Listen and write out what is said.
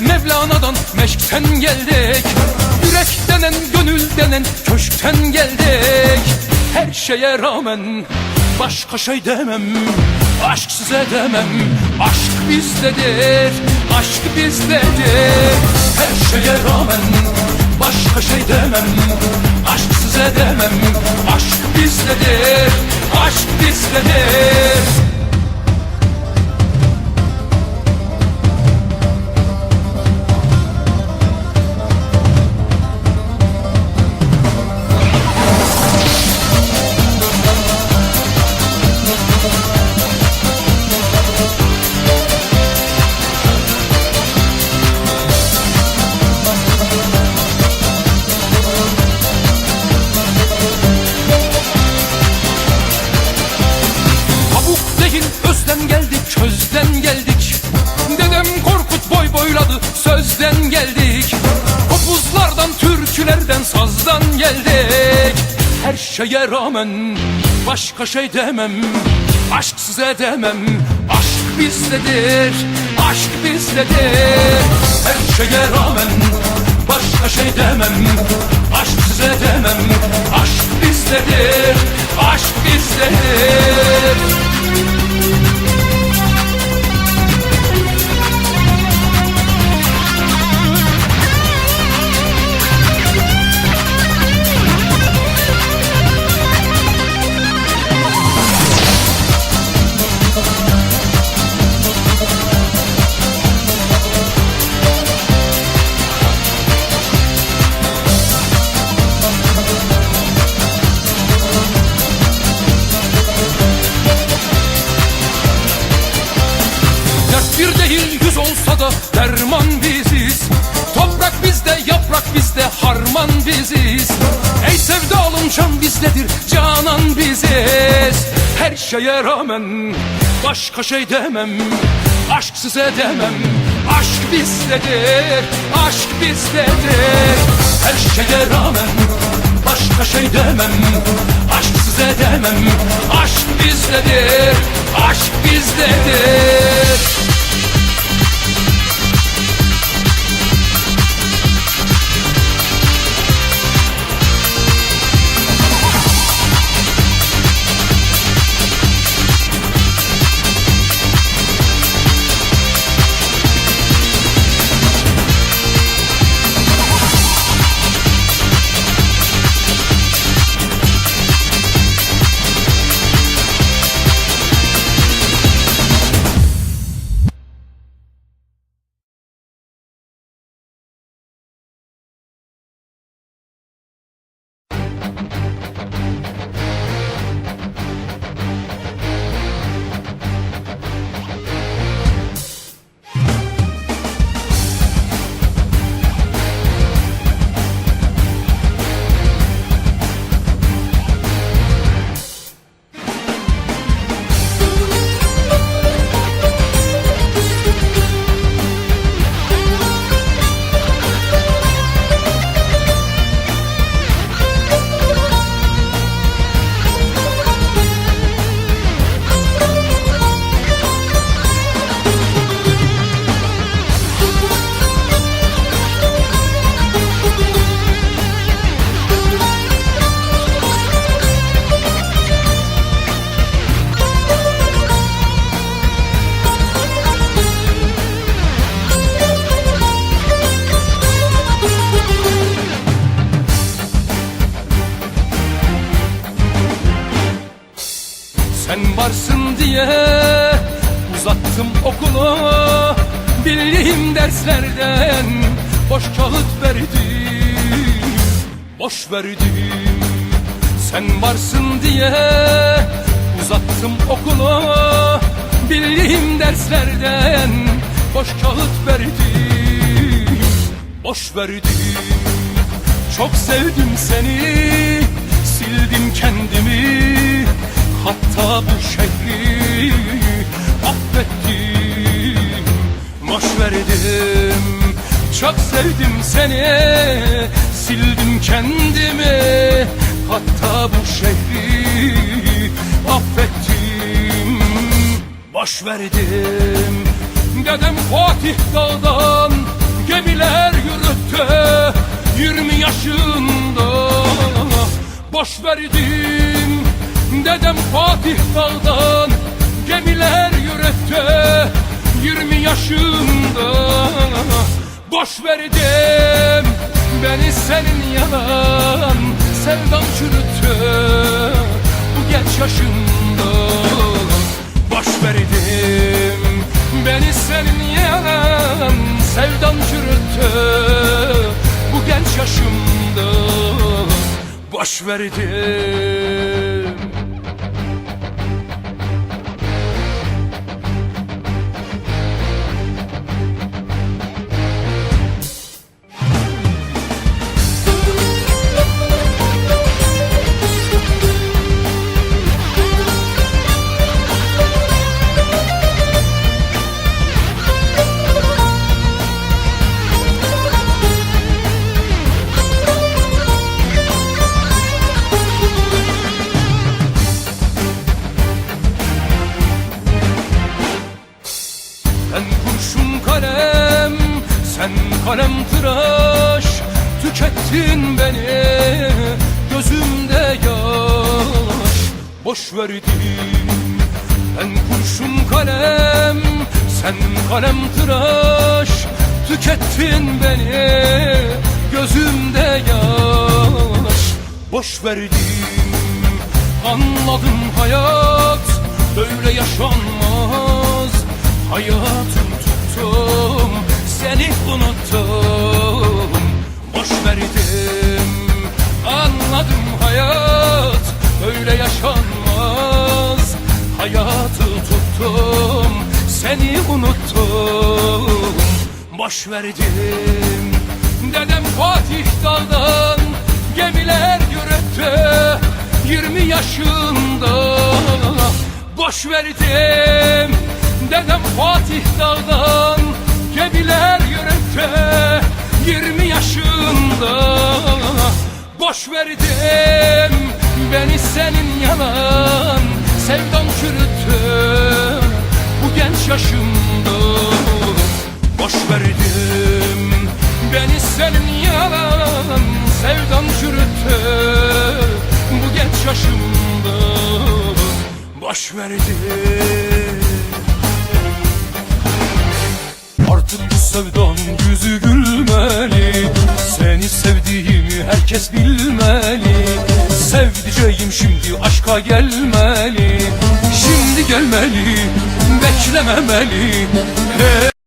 Mevlana'dan meşkten geldik. Yürek denen gönül denen köşkten geldik. Her şeye rağmen başka şey demem Aşk size demem. Aşk bizdedir Aşk bizdedir. Her şeye rağmen başka şey demem Aşk size demem. Aşk bizdedir Aşk bizdedir Her şeye rağmen başka şey demem Aşk size demem. Aşk bizdedir Aşk bizdedir. Her şeye rağmen başka şey demem Aşk size demem. Aşk bizdedir Aşk bizdedir değil yüz olsa da derman biziz. Toprak bizde yaprak bizde harman biziz. Ey sevdalım can bizdedir canan biziz. Her şeye rağmen başka şey demem Aşk size demem. Aşk bizdedir Aşk bizdedir. Her şeye rağmen başka şey demem Aşk size demem. Aşk bizdedir Aşk bizdedir Sen varsın diye uzattım okulu. Bildiğim derslerden boş kağıt verdim Boş verdim Sen varsın diye uzattım okulu. Bildiğim derslerden boş kağıt verdim Boş verdim Çok sevdim seni Sildim kendimi Hatta bu şehri affettim. Boş verdim. Çok sevdim seni. Sildim kendimi. Hatta bu şehri affettim. Boş verdim. Dedem Fatih Dağ'dan Gemiler yürüttü. Yirmi yaşında. Boş verdim Dedem Fatih Dağ'dan Gemiler yürüttü Yirmi yaşında. Boş verdim Beni senin yalan Sevdan çürüttü Bu genç yaşında. Boş verdim Beni senin yalan Sevdan çürüttü Bu genç yaşımda. Boş verdim Boş verdim Ben kurşun kalem, sen kalem tıraş. Tükettin beni, gözümde yaş. Boş verdim Anladım hayat böyle yaşanmaz. Hayatım tuttum seni unuttum. Boş verdim anladım hayat böyle yaşanmaz Hayatı tuttum seni unuttum. Boş verdim. Dedem Fatih Dağ'dan gemiler yürüttü Yirmi yaşında. Boş verdim. Dedem Fatih Dağ'dan gemiler yürüttü Yirmi yaşında. Boş verdim. Beni senin yalan sevdan çürüttü Bu genç yaşımda boş verdim Beni senin yalan sevdan çürüttü Bu genç yaşımda boş verdim Artık bu sevdan yüzü gülmeli. Seni sevdiğimi herkes bilmeli Sevdiceğim şimdi aşka gelmeli. Şimdi gelmeli, beklememeli